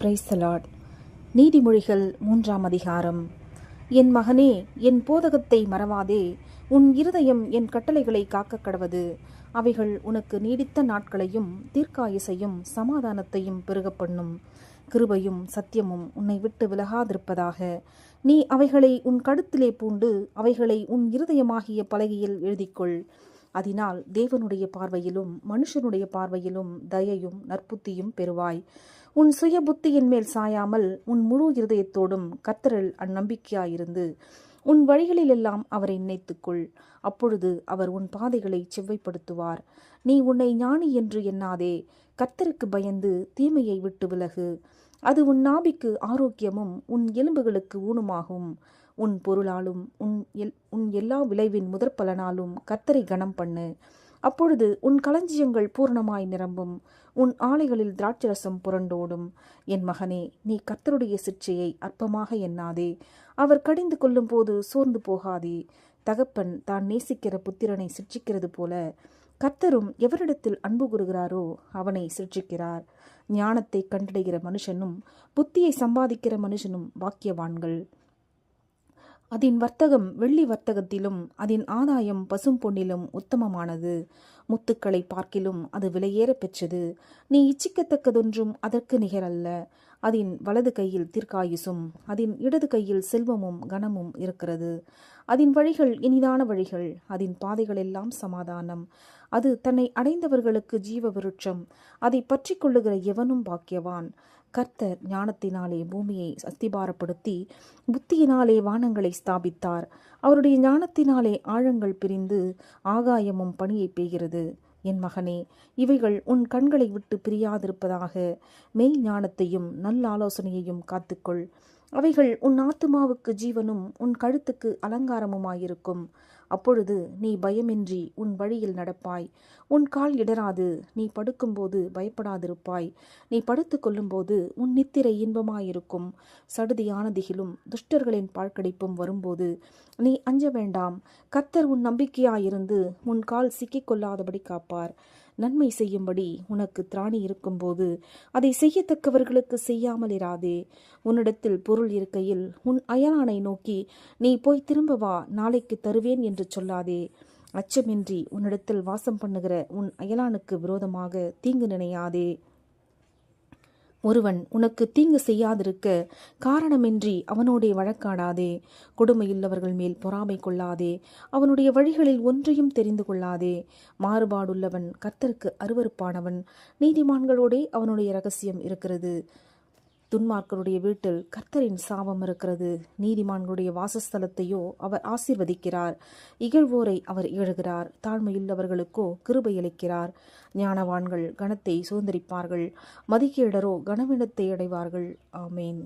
பிரைசலாட் நீதிமொழிகள் மூன்றாம் அதிகாரம். என் மகனே என் போதகத்தை மறவாதே. உன் இருதயம் என் கட்டளைகளை காக்க கடவது. அவைகள் உனக்கு நீடித்த நாட்களையும் தீர்க்காயுசையும் சமாதானத்தையும் பெருகப் பண்ணும். கிருபையும் சத்தியமும் உன்னை விட்டு விலகாதிருப்பதாக. நீ அவைகளை உன் கழுத்திலே பூண்டு அவைகளை உன் இருதயமாகிய பலகையில் எழுதிக்கொள். அதனால் தேவனுடைய பார்வையிலும் மனுஷனுடைய பார்வையிலும் தயையும் நற்புத்தியும் பெறுவாய். உன் சுய புத்தியின் மேல் சாயாமல் உன் முழு இருதயத்தோடும் கத்தரில் அந்நம்பிக்கையாயிருந்து உன் வழிகளிலெல்லாம் அவரை நினைத்துக்கொள். அப்பொழுது அவர் உன் பாதைகளை செவ்வைப்படுத்துவார். நீ உன்னை ஞானி என்று எண்ணாதே. கத்தருக்கு பயந்து தீமையை விட்டு விலகு. அது உன் நாபிக்கு ஆரோக்கியமும் உன் எலும்புகளுக்கு ஊனுமாகும். உன் பொருளாலும் உன் எல் உன் எல்லா விளைவின் முதற்பலனாலும் கத்தரை கனம் பண்ணு அப்பொழுது உன் களஞ்சியங்கள் பூரணமாய் நிரம்பும். உன் ஆலைகளில் திராட்சரசம் புரண்டோடும். என் மகனே நீ கர்த்தருடைய சிற்சையை அற்பமாக எண்ணாதே. அவர் கடிந்து கொள்ளும் போது சோர்ந்து போகாதே. தகப்பன் தான் நேசிக்கிற புத்திரனை சிற்சிக்கிறது போல கர்த்தரும் எவரிடத்தில் அன்பு கூறுகிறாரோ அவனை சிற்சிக்கிறார். ஞானத்தை கண்டடைகிற மனுஷனும் புத்தியை சம்பாதிக்கிற மனுஷனும் வாக்கியவான்கள். அதன் வர்த்தகம் வெள்ளி வர்த்தகத்திலும் அதன் ஆதாயம் பசும் பொன்னிலும் உத்தமமானது. முத்துக்களை பார்க்கிலும் அது விலையேற பெற்றது. நீ இச்சிக்கத்தக்கதொன்றும் அதற்கு நிகரல்ல. அதன் வலது கையில் தீர்க்காயுசும் அதன் இடது கையில் செல்வமும் கனமும் இருக்கிறது. அதன் வழிகள் இனிதான வழிகள் அதன் பாதைகளெல்லாம் சமாதானம். அது தன்னை அடைந்தவர்களுக்கு ஜீவ விருட்சம் அதை பற்றி கொள்ளுகிற எவனும் பாக்கியவான். கர்த்தர் ஞானத்தினாலே பூமியை அஸ்திபாரப்படுத்தி புத்தியினாலே வானங்களை ஸ்தாபித்தார். அவருடைய ஞானத்தினாலே ஆழங்கள் பிரிந்து ஆகாயமும் பணியை பெய்கிறது. என் மகனே இவைகள் உன் கண்களை விட்டு பிரியாதிருப்பதாக. மெய் ஞானத்தையும் நல்ல ஆலோசனையையும் காத்துக்கொள். அவைகள் உன் ஆத்துமாவுக்கு ஜீவனும் உன் கழுத்துக்கு அலங்காரமுமாயிருக்கும். அப்பொழுது நீ பயமின்றி உன் வழியில் நடப்பாய். உன் கால் இடராது நீ படுக்கும்போது பயப்படாதிருப்பாய். நீ படுத்து கொள்ளும்போது உன் நித்திரை இன்பமாயிருக்கும். சடுதியான திகிலும் துஷ்டர்களின் பாழ்கடிப்பும் வரும்போது நீ அஞ்ச வேண்டாம். கத்தர் உன் நம்பிக்கையாயிருந்து உன் கால் சிக்கிக் கொள்ளாதபடி காப்பார். நன்மை செய்யும்படி உனக்கு திராணி இருக்கும்போது அதை செய்யத்தக்கவர்களுக்கு செய்யாமல் இராதே உன்னிடத்தில் பொருள் இருக்கையில் உன் அயலானை நோக்கி நீ போய் திரும்ப வா நாளைக்கு தருவேன் என்று சொல்லாதே. அச்சமின்றி உன்னிடத்தில் வாசம் பண்ணுகிற உன் அயலானுக்கு விரோதமாக தீங்கு நினையாதே. ஒருவன் உனக்கு தீங்கு செய்யாதிருக்க காரணமின்றி அவனோடே வழக்காடாதே. கொடுமையுள்ளவர்கள் மேல் பொறாமை கொள்ளாதே. அவனுடைய வழிகளில் ஒன்றையும் தெரிந்து கொள்ளாதே. மாறுபாடுள்ளவன் கர்த்தருக்கு அருவருப்பானவன். நீதிமான்களோடே அவனுடைய ரகசியம் இருக்கிறது. துன்மார்க்கருடைய வீட்டில் கர்த்தரின் சாபம் இருக்கிறது. நீதிமான்களுடைய வாசஸ்தலத்தையோ அவர் ஆசீர்வதிக்கிறார். இகழ்வோரை அவர் இகழ்கிறார். தாழ்மையுள்ளவர்களுக்கோ கிருபை அளிக்கிறார். ஞானவான்கள் கணத்தை சுதந்திரிப்பார்கள். மதிக்கேடரோ கனவினத்தை அடைவார்கள். ஆமேன்.